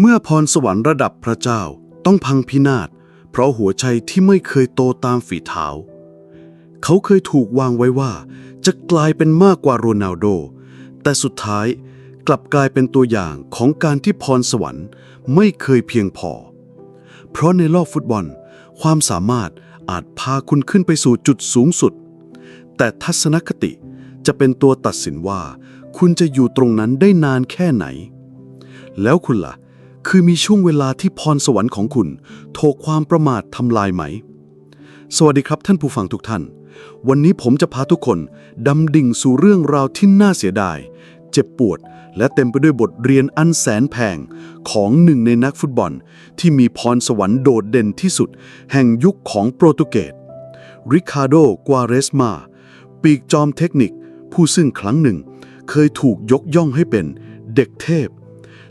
เมื่อพรสวรรค์ระดับพระเจ้าต้องพังพินาศ เพราะหัวใจที่ไม่เคยโตตามฝีเท้า เขาเคยถูกวางไว้ว่า จะกลายเป็นมากกว่าโรนัลโด แต่สุดท้ายกลับกลายเป็นตัวอย่างของการที่พรสวรรค์ไม่เคยเพียงพอ เพราะในโลกฟุตบอล ความสามารถอาจพาคุณขึ้นไปสู่จุดสูงสุด แต่ทัศนคติจะเป็นตัวตัดสินว่า คุณจะอยู่ตรงนั้นได้นานแค่ไหน แล้วคุณล่ะ คือมีช่วงเวลาที่พรสวรรค์ของคุณโถกความประมาททำลายไหม สวัสดีครับท่านผู้ฟังทุกท่าน วันนี้ผมจะพาทุกคน ดำดิ่งสู่เรื่องราวที่น่าเสียดาย เจ็บปวด และเต็มไปด้วยบทเรียนอันแสนแพง ของหนึ่งในนักฟุตบอล ที่มีพรสวรรค์โดดเด่นที่สุด แห่งยุคของโปรตุเกสริคาโด กวาเรสมา ปีกจอมเทคนิค ผู้ซึ่งครั้งหนึ่ง เคยถูกยกย่องให้เป็นเด็กเทพ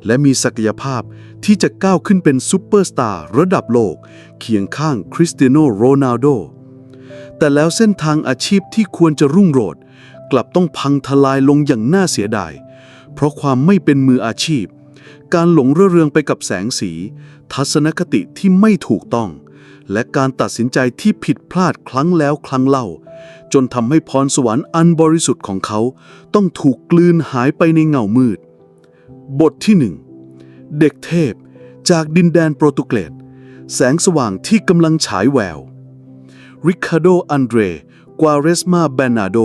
และมีศักยภาพที่จะก้าวขึ้นเป็นซูเปอร์สตาร์ระดับโลก เคียงข้างคริสเตียโนโรนัลโด แต่แล้วเส้นทางอาชีพที่ควรจะรุ่งโรจน์กลับต้องพังทลายลงอย่างน่าเสียดาย เพราะความไม่เป็นมืออาชีพ การหลงระเริงไปกับแสงสี ทัศนคติที่ไม่ถูกต้อง และการตัดสินใจที่ผิดพลาดครั้งแล้วครั้งเล่า จนทำให้พรสวรรค์อันบริสุทธิ์ของเขา ต้องถูกกลืนหายไปในเงามืด บทที่หนึ่งเด็กเทพจากดินแดนโปรตุเกสแสงสว่างที่กำลังฉายแวว ริคาโด อันเดรกวาเรสมาเบนาโด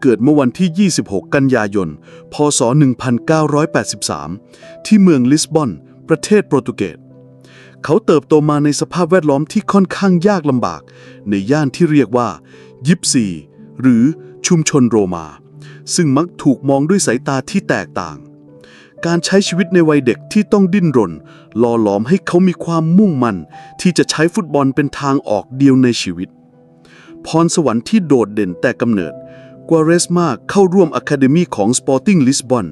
เกิดเมื่อวันที่ 26 กันยายน พศ 1983 ที่เมืองลิสบอน ประเทศโปรตุเกส เขาเติบโตมาในสภาพแวดล้อมที่ค่อนข้างยากลำบาก ในย่านที่เรียกว่า ยิปซี หรือชุมชนโรมา ซึ่งมักถูกมองด้วยสายตาที่แตกต่าง การใช้ชีวิตในวัยเด็กที่ต้องดิ้นรนหล่อหลอมให้เขามีความมุ่งมั่น ที่จะใช้ฟุตบอลเป็นทางออกเดียวในชีวิต พรสวรรค์ที่โดดเด่นแต่กำเนิดกัวเรสมาเข้าร่วมอะคาเดมีของ Sporting Lisbon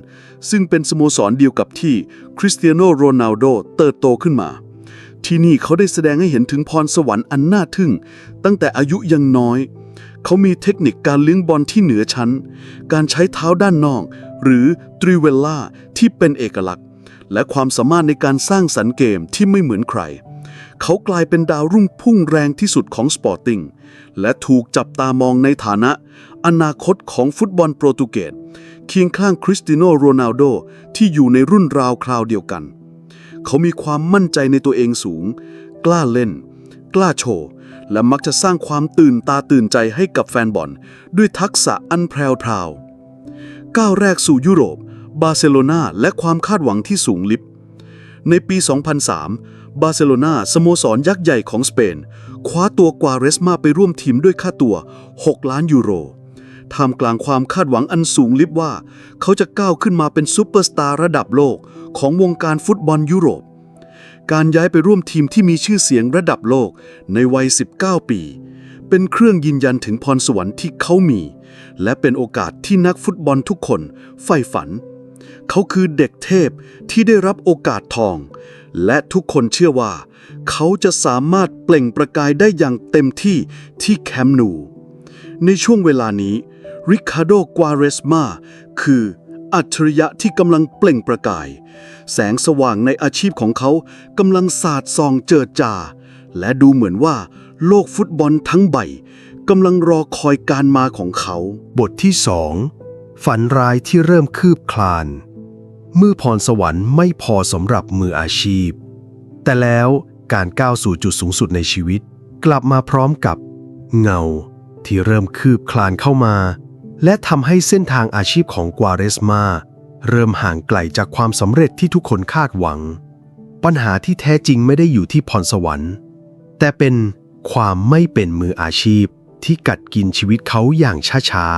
ซึ่งเป็นสโมสรเดียวกับที่คริสเตียโนโรนัลโดเติบโตขึ้นมา ที่นี่เขาได้แสดงให้เห็นถึงพรสวรรค์อันน่าทึ่ง ตั้งแต่อายุยังน้อย เขามีเทคนิคการเลี้ยงบอลที่เหนือชั้น การใช้เท้าด้านนอก หรือทริเวลล่าที่เป็นเอกลักษณ์ และความสามารถในการสร้างสรรค์เกมที่ไม่เหมือนใคร เขากลายเป็นดาวรุ่งพุ่งแรงที่สุดของสปอร์ติงและถูกจับตามองในฐานะ อนาคตของฟุตบอลโปรตุเกสเคียงข้างคริสเตียโนโรนัลโดที่อยู่ในรุ่นราวคราวเดียวกัน เขามีความมั่นใจในตัวเองสูง กล้าเล่น กล้าโชว์ และมักจะสร้างความตื่นตาตื่นใจให้กับแฟนบอล ด้วยทักษะอันแพรวๆ ก้าวแรกสู่ยุโรป บาร์เซโลนาและความคาดหวังที่สูงลิบ ในปี 2003 บาร์เซโลนาสโมสรยักษ์ใหญ่ของสเปน คว้าตัวกวาเรสมาไปร่วมทีมด้วยค่าตัว 6 ล้านยูโรท่ามกลางความคาดหวังอันสูงลิบว่า เขาจะก้าวขึ้นมาเป็นซูเปอร์สตาร์ระดับโลกของวงการฟุตบอลยุโรป การย้ายไปร่วมทีมที่มีชื่อเสียงระดับโลกในวัย 19 ปี เป็นเครื่องยืนยันถึงพรสวรรค์ที่เขามี และเป็นโอกาสที่นักฟุตบอลทุกคนใฝ่ฝัน เขาคือเด็กเทพที่ได้รับโอกาสทอง และทุกคนเชื่อว่า เขาจะสามารถเปล่งประกายได้อย่างเต็มที่ที่แคมป์นู ในช่วงเวลานี้ริคาโดกวาเรสมาคืออัจฉริยะที่กำลังเปล่งประกาย แสงสว่างในอาชีพของเขากำลังสาดส่องเจิดจา และดูเหมือนว่าโลกฟุตบอลทั้งใบ กำลังรอคอยการมาของเขา บทที่สองฝันร้ายที่เริ่มคืบคลานมือพรสวรรค์ไม่พอสำหรับมืออาชีพ แต่แล้วการก้าวสู่จุดสูงสุดในชีวิต กลับมาพร้อมกับ เงาที่เริ่มคืบคลานเข้ามา และทำให้เส้นทางอาชีพของกวาเรสมาเริ่มห่างไกลจากความสำเร็จที่ทุกคนคาดหวัง ปัญหาที่แท้จริงไม่ได้อยู่ที่พรสวรรค์ แต่เป็นความไม่เป็นมืออาชีพ ที่กัดกินชีวิตเขาอย่างช้า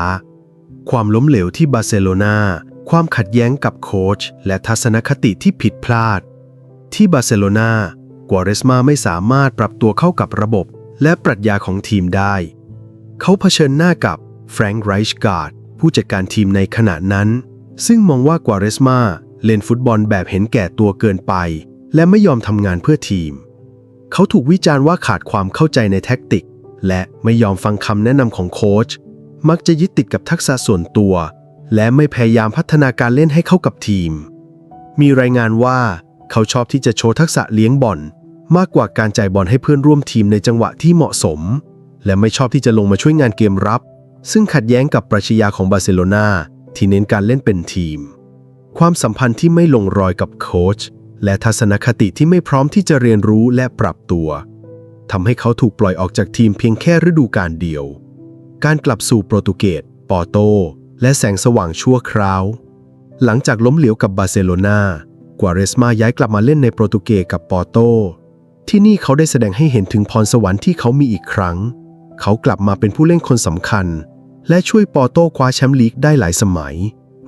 ๆ ความล้มเหลวที่บาร์เซโลนาความขัดแย้งกับโค้ชและทัศนคติที่ผิดพลาด ที่บาร์เซโลนากวาเรสมาไม่สามารถปรับตัวเข้ากับระบบและปรัชญาของทีมได้ เขาเผชิญหน้ากับแฟรงค์ไรชการ์ดผู้จัดการทีมในขณะนั้น ซึ่งมองว่ากวาเรสมาเล่นฟุตบอลแบบเห็นแก่ตัวเกินไป และไม่ยอมทำงานเพื่อทีม เขาถูกวิจารณ์ว่าขาดความเข้าใจในแท็กติก และไม่ยอมฟังคำแนะนำของโค้ชมักจะยึดติดกับทักษะส่วนตัว และไม่พยายามพัฒนาการเล่นให้เข้ากับทีม มีรายงานว่าเขาชอบที่จะโชว์ทักษะเลี้ยงบอลมากกว่าการจ่ายบอลให้เพื่อนร่วมทีมในจังหวะที่เหมาะสม และไม่ชอบที่จะลงมาช่วยงานเกมรับ ซึ่งขัดแย้งกับปรัชญาของบาร์เซโลนาที่เน้นการเล่นเป็นทีม ความสัมพันธ์ที่ไม่ลงรอยกับโค้ชและทัศนคติที่ไม่พร้อมที่จะเรียนรู้และปรับตัว ทำให้เขาถูกปล่อยออกจากทีมเพียงแค่ฤดูกาลเดียว การกลับสู่โปรตุเกส ปอร์โต และแสงสว่างชั่วคราว หลังจากล้มเหลวกับบาร์เซโลนากวาเรสมาย้ายกลับมาเล่นในโปรตุเกสกับปอร์โต ที่นี่เขาได้แสดงให้เห็นถึงพรสวรรค์ที่เขามีอีกครั้ง เขากลับมาเป็นผู้เล่นคนสำคัญ และช่วยปอร์โตคว้าแชมป์ลีกได้หลายสมัย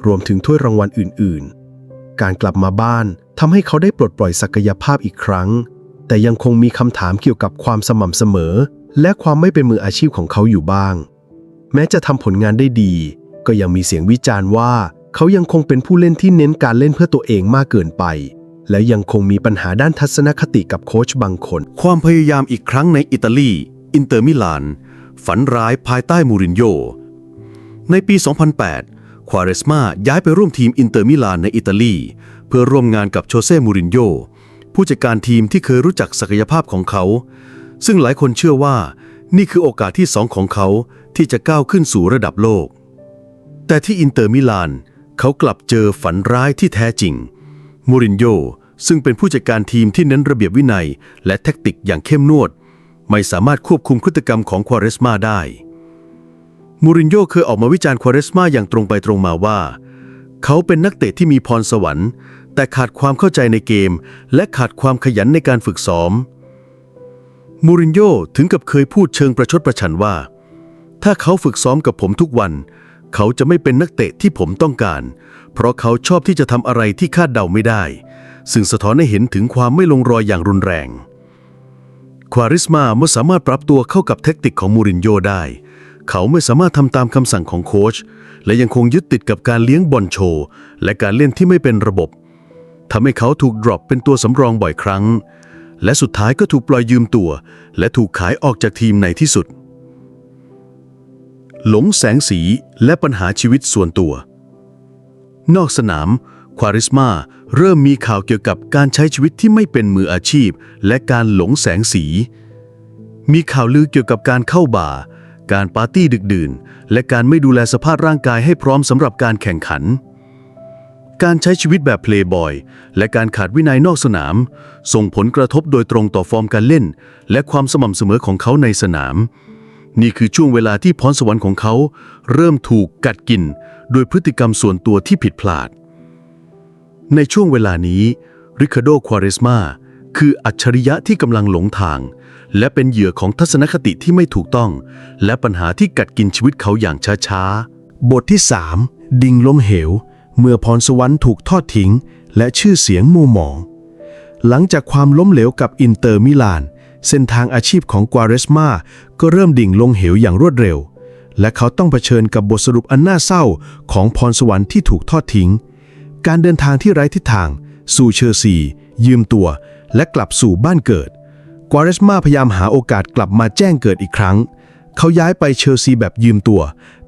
รวมถึงถ้วยรางวัลอื่น ๆ การกลับมาบ้านทำให้เขาได้ปลดปล่อยศักยภาพอีกครั้ง แต่ยังคงมีคำถามเกี่ยวกับความสม่ำเสมอ และความไม่เป็นมืออาชีพของเขาอยู่บ้าง แม้จะทำผลงานได้ดี ก็ยังมีเสียงวิจารณ์ว่า เขายังคงเป็นผู้เล่นที่เน้นการเล่นเพื่อตัวเองมากเกินไป และยังคงมีปัญหาด้านทัศนคติกับโค้ชบางคน ความพยายามอีกครั้งในอิตาลีอินเตอร์มิลาน ฝันร้ายภายใต้มูรินโญ่ในปี 2008 ควาเรสมาย้ายไปร่วมทีมอินเตอร์มิลานในอิตาลี เพื่อร่วมงานกับโชเซ่มูรินโญ่ ผู้จัดการทีมที่เคยรู้จักศักยภาพของเขา ซึ่งหลายคนเชื่อว่า นี่คือโอกาสที่สองของเขาที่จะก้าวขึ้นสู่ระดับโลก แต่ที่อินเตอร์มิลาน เขากลับเจอฝันร้ายที่แท้จริง มูรินโญ่ซึ่งเป็นผู้จัดการทีมที่เน้นระเบียบวินัย และแทคติกอย่างเข้มนวด ไม่สามารถควบคุมพฤติกรรมของควาเรสมาได้ มูรินโญ่เคยออกมาวิจารณ์ควาเรสมาอย่างตรงไปตรงมาว่า เขาเป็นนักเตะที่มีพรสวรรค์ แต่ขาดความเข้าใจในเกม และขาดความขยันในการฝึกซ้อม มูรินโญ่ถึงกับเคยพูดเชิงประชดประชันว่า ถ้าเขาฝึกซ้อมกับผมทุกวัน เขาจะไม่เป็นนักเตะที่ผมต้องการ เพราะเขาชอบที่จะทำอะไรที่คาดเดาไม่ได้ ซึ่งสะท้อนให้เห็นถึงความไม่ลงรอยอย่างรุนแรง ควาริสมาไม่สามารถปรับตัวเข้ากับเทคนิคของมูรินโญ่ได้เขาไม่สามารถทำตามคำสั่งของโค้ชและยังคงยึดติดกับการเลี้ยงบอลโชว์ และการเล่นที่ไม่เป็นระบบ ทำให้เขาถูกดรอปเป็นตัวสำรองบ่อยครั้ง และสุดท้ายก็ถูกปล่อยยืมตัว และถูกขายออกจากทีมในที่สุด หลงแสงสีและปัญหาชีวิตส่วนตัว นอกสนามควาริสมาเริ่มมีข่าวเกี่ยวกับการใช้ชีวิตที่ไม่เป็นมืออาชีพ และการหลงแสงสี มีข่าวลือเกี่ยวกับการเข้าบาร์การปาร์ตี้ดึกดื่น และการไม่ดูแลสภาพร่างกายให้พร้อมสำหรับการแข่งขัน การใช้ชีวิตแบบเพลย์บอยและการขาดวินัยนอกสนาม ส่งผลกระทบโดยตรงต่อฟอร์มการเล่น และความสม่ำเสมอของเขาในสนาม นี่คือช่วงเวลาที่พรสวรรค์ของเขา เริ่มถูกกัดกิน โดยพฤติกรรมส่วนตัวที่ผิดพลาด ในช่วงเวลานี้ริคาโด ควาเรสมาคืออัจฉริยะที่กำลังหลงทาง และเป็นเหยื่อของทัศนคติที่ไม่ถูกต้อง และปัญหาที่กัดกินชีวิตเขาอย่างช้าๆ บทที่ 3 ดิ่งลงเหว เมื่อพรสวรรค์ถูกทอดทิ้ง และชื่อเสียงมัวหมอง หลังจากความล้มเหลวกับอินเตอร์มิลาน เส้นทางอาชีพของกวาเรสมาก็เริ่มดิ่งลงเหวอย่างรวดเร็ว และเขาต้องเผชิญกับบทสรุปอันน่าเศร้าของพรสวรรค์ที่ถูกทอดทิ้ง การเดินทางที่ไร้ทิศทาง สู่เชอร์ซี ยืมตัว และกลับสู่บ้านเกิด กวาเรสมาพยายามหาโอกาสกลับมาแจ้งเกิดอีกครั้ง เขาย้ายไปเชลซีแบบยืมตัว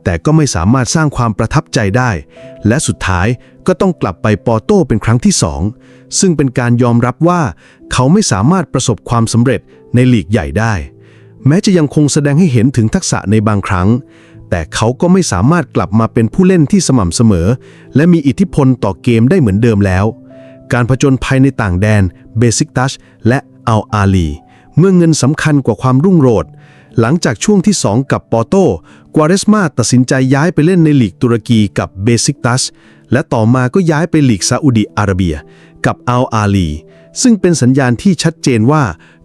แต่ก็ไม่สามารถสร้างความประทับใจได้ และสุดท้ายก็ต้องกลับไปปอร์โต้เป็นครั้งที่สองซึ่งเป็นการยอมรับว่า เขาไม่สามารถประสบความสำเร็จในลีกใหญ่ได้ แม้จะยังคงแสดงให้เห็นถึงทักษะในบางครั้ง แต่เขาก็ไม่สามารถกลับมาเป็นผู้เล่นที่สม่ำเสมอ และมีอิทธิพลต่อเกมได้เหมือนเดิมแล้ว การผจญภัยในต่างแดนเบซิกตัชและอัลอาลีเมื่อเงินสำคัญกว่าความรุ่งโรจน์ หลังจากช่วงที่ 2 กับปอร์โตกวาเรสมาตัดสินใจย้ายไปเล่นในลีกตุรกีกับเบซิกตัส และต่อมาก็ย้ายไปลีกซาอุดิอาระเบีย กับอัลอาลี ซึ่งเป็นสัญญาณที่ชัดเจนว่า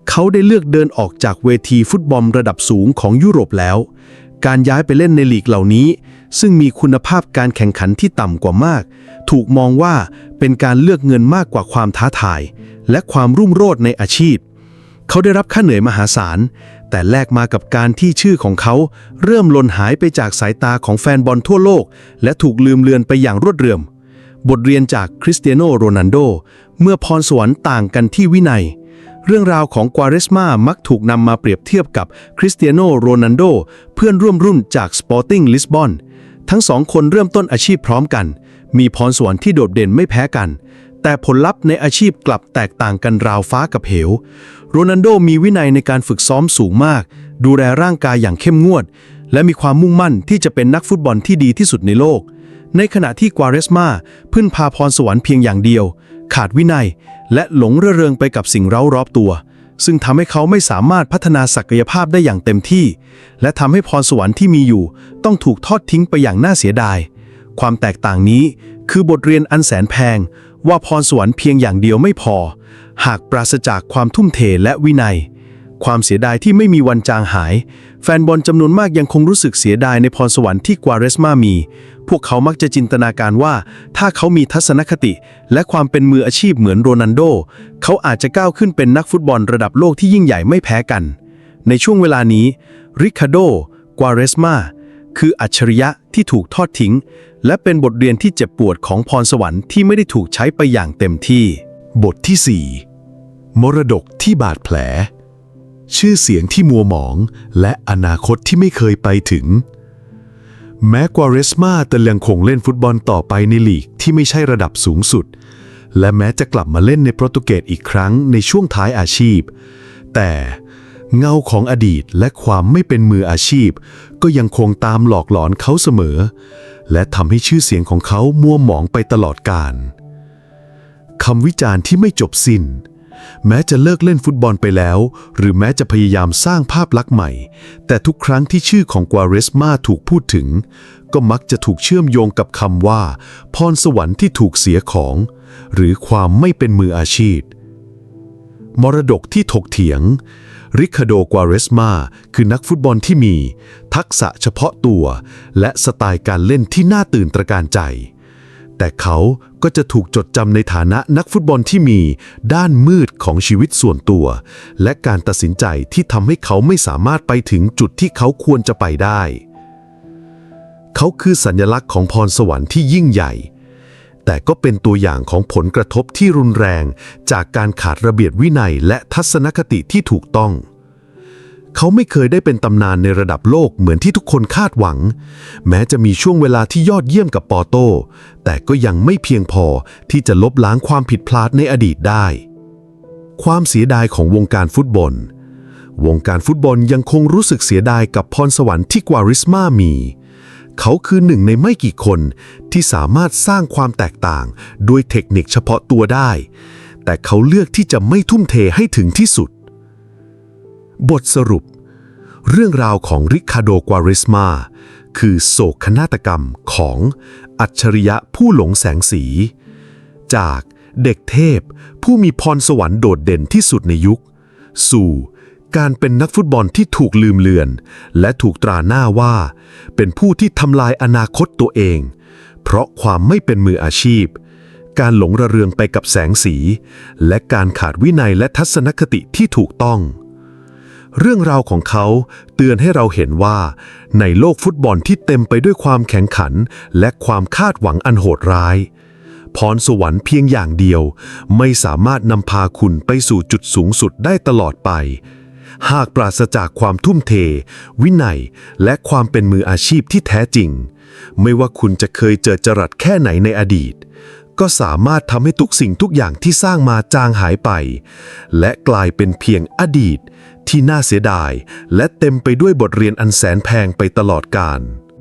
เขาได้เลือกเดินออกจากเวทีฟุตบอลระดับสูงของยุโรปแล้ว การย้ายไปเล่นในลีกเหล่านี้ ซึ่งมีคุณภาพการแข่งขันที่ต่ำกว่ามาก ถูกมองว่าเป็นการเลือกเงินมากกว่าความท้าทาย และความรุ่งโรจน์ในอาชีพ เขาได้รับค่าเหนื่อยมหาศาล แต่แลกมากับการที่ชื่อของเขา เริ่มหล่นหายไปจากสายตาของแฟนบอลทั่วโลก และถูกลืมเลือนไปอย่างรวดเร็วบทเรียนจากคริสเตียโนโรนัลโด เมื่อพรสวรรค์ต่างกันที่วินัย เรื่องราวของกวาเรสมามักถูกนำมาเปรียบเทียบกับคริสเตียโนโรนัลโด เพื่อนร่วมรุ่นจากสปอร์ติ้งลิสบอนทั้งสองคนเริ่มต้นอาชีพพร้อมกัน มีพรสวรรค์ที่โดดเด่นไม่แพ้กัน แต่ผลลัพธ์ในอาชีพกลับแตกต่างกันราวฟ้ากับเหว โรนัลโดมีวินัยในการฝึกซ้อมสูงมาก ดูแลร่างกายอย่างเข้มงวด และมีความมุ่งมั่นที่จะเป็นนักฟุตบอลที่ดีที่สุดในโลก ในขณะที่กวาเรสมาพึ่งพาพรสวรรค์เพียงอย่างเดียว ขาดวินัย และหลงระเริงไปกับสิ่งเร้ารอบตัว ซึ่งทำให้เขาไม่สามารถพัฒนาศักยภาพได้อย่างเต็มที่ และทำให้พรสวรรค์ที่มีอยู่ ต้องถูกทอดทิ้งไปอย่างน่าเสียดาย ความแตกต่างนี้คือบทเรียนอันแสนแพง ว่าพรสวรรค์เพียงอย่างเดียวไม่พอ หากปราศจากความทุ่มเทและวินัย ความเสียดายที่ไม่มีวันจางหาย แฟนบอลจำนวนมากยังคงรู้สึกเสียดายในพรสวรรค์ที่กวาเรสมามี พวกเขามักจะจินตนาการว่า ถ้าเขามีทัศนคติ และความเป็นมืออาชีพเหมือนโรนัลโด เขาอาจจะก้าวขึ้นเป็นนักฟุตบอลระดับโลกที่ยิ่งใหญ่ไม่แพ้กัน ในช่วงเวลานี้ริคาโดกวาเรสมา คืออัจฉริยะที่ถูกทอดทิ้ง และเป็นบทเรียนที่เจ็บปวดของพรสวรรค์ที่ไม่ได้ถูกใช้ไปอย่างเต็มที่ บทที่ 4 มรดกที่บาดแผล ชื่อเสียงที่มัวหมอง และอนาคตที่ไม่เคยไปถึง แม้กวาเรสมาจะยังคงเล่นฟุตบอลต่อไปในลีกที่ไม่ใช่ระดับสูงสุด และแม้จะกลับมาเล่นในโปรตุเกสอีกครั้งในช่วงท้ายอาชีพ แต่ เงาของอดีตและความไม่เป็นมืออาชีพ ก็ยังคงตามหลอกหลอนเขาเสมอ และทำให้ชื่อเสียงของเขามัวหมองไปตลอดกาลคำวิจารณ์ที่ไม่จบสิน้น แม้จะเลิกเล่นฟุตบอลไปแล้ว หรือแม้จะพยายามสร้างภาพลักษณ์ใหม่ แต่ทุกครั้งที่ชื่อของกวาเรสมาถูกพูดถึง ก็มักจะถูกเชื่อมโยงกับคำว่า พรสวรรค์ที่ถูกเสียของ หรือความไม่เป็นมืออาชีพ มรดกที่ถกเถียง ริคาโดกวาเรสมาคือนักฟุตบอลที่มี ทักษะเฉพาะตัว และสไตล์การเล่นที่น่าตื่นตระการใจ แต่เขาก็จะถูกจดจำในฐานะนักฟุตบอลที่มีด้านมืดของชีวิตส่วนตัว และการตัดสินใจที่ทำให้เขาไม่สามารถไปถึงจุดที่เขาควรจะไปได้ เขาคือสัญลักษณ์ของพรสวรรค์ที่ยิ่งใหญ่ แต่ก็เป็นตัวอย่างของผลกระทบที่รุนแรง จากการขาดระเบียบวินัยและทัศนคติที่ถูกต้อง เขาไม่เคยได้เป็นตำนานในระดับโลกเหมือนที่ทุกคนคาดหวัง แม้จะมีช่วงเวลาที่ยอดเยี่ยมกับปอโต้แต่ก็ยังไม่เพียงพอที่จะลบล้างความผิดพลาดในอดีตได้ ความเสียดายของวงการฟุตบอล วงการฟุตบอลยังคงรู้สึกเสียดายกับพรสวรรค์ที่กวาริสมามี เขาคือหนึ่งในไม่กี่คนที่สามารถสร้างความแตกต่างด้วยเทคนิคเฉพาะตัวได้ แต่เขาเลือกที่จะไม่ทุ่มเทให้ถึงที่สุด บทสรุป เรื่องราวของริคาโดกวาริสมา คือโศกนาฏกรรมของอัจฉริยะผู้หลงแสงสี จากเด็กเทพผู้มีพรสวรรค์โดดเด่นที่สุดในยุค สู่ การเป็นนักฟุตบอลที่ถูกลืมเลือน และถูกตราหน้าว่า เป็นผู้ที่ทำลายอนาคตตัวเอง เพราะความไม่เป็นมืออาชีพ การหลงระเรืองไปกับแสงสี และการขาดวินัยและทัศนคติที่ถูกต้อง เรื่องราวของเขาเตือนให้เราเห็นว่า ในโลกฟุตบอลที่เต็มไปด้วยความแข่งขัน และความคาดหวังอันโหดร้ายพรสวรรค์เพียงอย่างเดียว ไม่สามารถนำพาคุณไปสู่จุดสูงสุดได้ตลอดไป หากปราศจากความทุ่มเท วินัย และความเป็นมืออาชีพที่แท้จริง ไม่ว่าคุณจะเคยเจอจรัสแค่ไหนในอดีต ก็สามารถทำให้ทุกสิ่งทุกอย่างที่สร้างมาจางหายไป และกลายเป็นเพียงอดีต ที่น่าเสียดาย และเต็มไปด้วยบทเรียนอันแสนแพงไปตลอดกาล